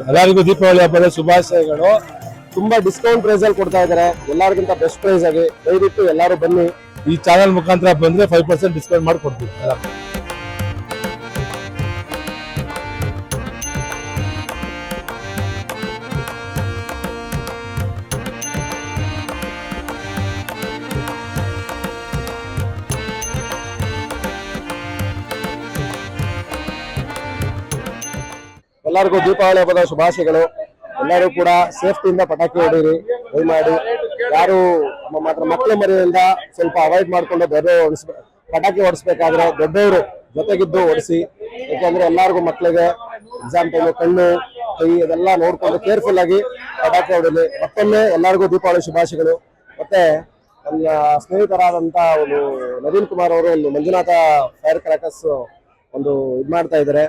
ಎಲ್ಲರಿಗೂ ದೀಪಾವಳಿ ಹಬ್ಬದ ಶುಭಾಶಯಗಳು. ತುಂಬಾ ಡಿಸ್ಕೌಂಟ್ ಪ್ರೈಸ್ ಅಲ್ಲಿ ಕೊಡ್ತಾ ಇದ್ದಾರೆ. ಎಲ್ಲರಿಗಿಂತ ಬೆಸ್ಟ್ ಪ್ರೈಸ್ ಆಗಿ ದಯವಿಟ್ಟು ಎಲ್ಲರೂ ಬನ್ನಿ. ಈ ಚಾನಲ್ ಮುಖಾಂತರ ಬಂದ್ರೆ ಫೈವ್ ಪರ್ಸೆಂಟ್ ಡಿಸ್ಕೌಂಟ್ ಮಾಡಿ ಕೊಡ್ತೀವಿ ಎಲ್ಲರಿಗೂ ದೀಪಾವಳಿ ಹಬ್ಬದ ಶುಭಾಶಯಗಳು. ಎಲ್ಲರೂ ಕೂಡ ಸೇಫ್ಟಿಯಿಂದ ಪಟಾಕಿ ಹೊಡೀರಿ ಮಾಡಿ. ಯಾರು ಮಾತ್ರ ಮಕ್ಕಳ ಮರಿಯಿಂದ ಸ್ವಲ್ಪ ಅವಾಯ್ಡ್ ಮಾಡಿಕೊಂಡು ಹೊಡಿಸ್ ಪಟಾಕಿ ಹೊಡಿಸ್ಬೇಕಾದ್ರೆ ದೊಡ್ಡವರು ಜೊತೆಗಿದ್ದು ಹೊಡಿಸಿ. ಯಾಕಂದ್ರೆ ಎಲ್ಲರಿಗೂ ಮಕ್ಕಳಿಗೆ ಎಕ್ಸಾಮ್ ಕಣ್ಣು, ಕೈ ಇದೆಲ್ಲ ನೋಡ್ಕೊಂಡು ಕೇರ್ಫುಲ್ ಆಗಿ ಪಟಾಕಿ ಹೊಡೀಲಿ. ಮತ್ತೊಮ್ಮೆ ಎಲ್ಲರಿಗೂ ದೀಪಾವಳಿ ಶುಭಾಶಯಗಳು. ಮತ್ತೆ ನನ್ನ ಸ್ನೇಹಿತರಾದಂತ ಒಂದು ನವೀನ್ ಕುಮಾರ್ ಅವರು, ಒಂದು ಮಂಜುನಾಥ ಫೈರ್ ಕ್ರಾಕರ್ಸ್ ಒಂದು ಇದು ಮಾಡ್ತಾ ಇದ್ದಾರೆ.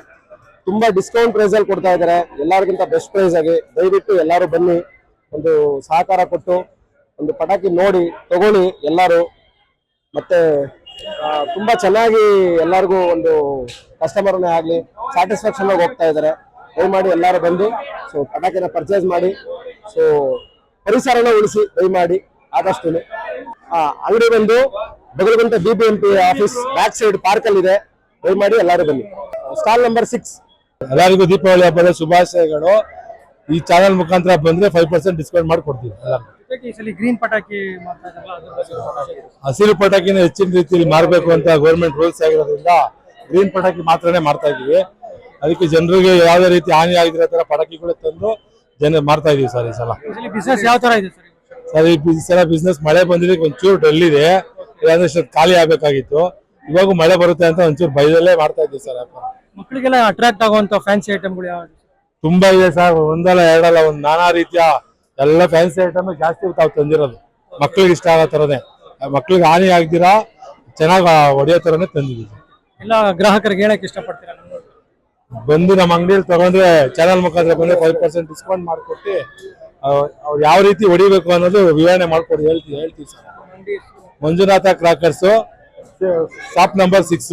ತುಂಬಾ ಡಿಸ್ಕೌಂಟ್ ಪ್ರೈಸ್ ಅಲ್ಲಿ ಕೊಡ್ತಾ ಇದ್ದಾರೆ. ಎಲ್ಲರಿಗಿಂತ ಬೆಸ್ಟ್ ಪ್ರೈಸ್ ಆಗಿ ದಯವಿಟ್ಟು ಎಲ್ಲರೂ ಬನ್ನಿ, ಒಂದು ಸಹಕಾರ ಕೊಟ್ಟು, ಒಂದು ಪಟಾಕಿ ನೋಡಿ, ತಗೊಳ್ಳಿ ಎಲ್ಲರೂ. ಮತ್ತೆ ತುಂಬಾ ಚೆನ್ನಾಗಿ ಎಲ್ಲರಿಗೂ ಒಂದು ಕಸ್ಟಮರ್ನೇ ಆಗಲಿ ಸ್ಯಾಟಿಸ್ಫ್ಯಾಕ್ಷನ್ ಆಗಿ ಹೋಗ್ತಾ ಇದ್ದಾರೆ. ದಯಮಾಡಿ ಎಲ್ಲರೂ ಬಂದು ಸೊ ಪಟಾಕಿನ ಪರ್ಚೇಸ್ ಮಾಡಿ ಸೊ ಪರಿಸರನ ಉಳಿಸಿ ದಯಮಾಡಿ ಆದಷ್ಟು ಅಂಗಡಿ ಬಂದು Bagalagunte B B M P office back side park ಅಲ್ಲಿ ಇದೆ. ದಯಮಾಡಿ ಎಲ್ಲರೂ ಬನ್ನಿ. ಸ್ಟಾಲ್ ನಂಬರ್ ಸಿಕ್ಸ್ ಎಲ್ಲರಿಗೂ ದೀಪಾವಳಿ ಹಬ್ಬದ ಶುಭಾಶಯಗಳು. ಈ ಚಾನಲ್ ಮುಖಾಂತರ ಬಂದ್ರೆ ಫೈವ್ ಪರ್ಸೆಂಟ್ ಡಿಸ್ಕೌಂಟ್ ಮಾಡಿ ಕೊಡ್ತೀವಿ ಎಲ್ಲರಿಗೂ. ಜೊತೆಗೆ ಗ್ರೀನ್ ಪಟಾಕಿ ಹಸಿರು ಪಟಾಕಿನ ಹೆಚ್ಚಿನ ರೀತಿಯಲ್ಲಿ ಮಾರಬೇಕು ಅಂತ ಗೌರ್ಮೆಂಟ್ ರೂಲ್ಸ್ ಆಗಿರೋದ್ರಿಂದ ಗ್ರೀನ್ ಪಟಾಕಿ ಮಾತ್ರನೇ ಮಾಡ್ತಾ ಇದೀವಿ ಅದಕ್ಕೆ ಜನರಿಗೆ ಯಾವುದೇ ರೀತಿ ಹಾನಿ ಆಗಿರೋ ತರ ಪಟಾಕಿಗಳು ತಂದು ಜನ ಮಾಡ್ತಾ ಇದೀವಿ ಸರ್ ಈ ಸಲ. ಬಿಸ್ನೆಸ್ ಯಾವ ತರ ಇದೆ ಸರ್? ಈ ಸಲ ಬಿಸ್ನೆಸ್ ಮಳೆ ಬಂದಿದ್ದಕ್ಕೆ ಒಂಚೂರು ಡಲ್ ಇದೆ. ಖಾಲಿ ಆಗ್ಬೇಕಾಗಿತ್ತು. ಇವಾಗ ಮಳೆ ಬರುತ್ತೆ ಅಂತ ಒಂಚೂರು ಭಯದಲ್ಲೇ ಮಾಡ್ತಾ ಇದ್ದೀವಿ ಸರ್ ವ್ಯಾಪಾರ ಮಕ್ಕಳಿಗೆಲ್ಲ ಅಟ್ರಾಕ್ಟ್ ಆಗುವಂತ ಫ್ಯಾನ್ಸಿ ಐಟಮ್ಗಳು ಯಾವ್ದು? ತುಂಬಾ ಇದೆ ಸರ್ ಒಂದಲ್ಲ ಎರಡಲ್ಲ ಒಂದ್ ನಾನಾ ರೀತಿಯ ಎಲ್ಲ ಫ್ಯಾನ್ಸಿ ಐಟಮ್ ಜಾಸ್ತಿ ತಾವು ತಂದಿರೋದು. ಮಕ್ಳಿಗೆ ಇಷ್ಟ ಆಗೋ ತರನೇ. ಮಕ್ಳಿಗೆ ಹಾನಿ ಆಗ್ದಿರಾ ಚೆನ್ನಾಗಿ ಹೊಡೆಯೋ ತರನೇ ತಂದಿದ್ದೀವಿ. ಎಲ್ಲ ಗ್ರಾಹಕರಿಗೆ ಹೇಳಕ್ ಇಷ್ಟಪಡ್ತೀರಾ ನೀವು? ಬಂದು ನಮ್ಮ ಅಂಗಡಿಯಲ್ಲಿ ತಗೊಂಡ್ರೆ ಚಾನಲ್ ಮುಖಾಂತರ ಬಂದ್ರೆ ಫೈವ್ ಪರ್ಸೆಂಟ್ ಡಿಸ್ಕೌಂಟ್ ಮಾಡಿಕೊಟ್ಟು ಅವ್ರು ಯಾವ ರೀತಿ ಹೊಡಿಬೇಕು ಅನ್ನೋದು ವಿವರಣೆ ಮಾಡ್ಕೊಡಿ ಹೇಳ್ತೀವಿ ಹೇಳ್ತೀವಿ sir. Manjunatha crackers shop number six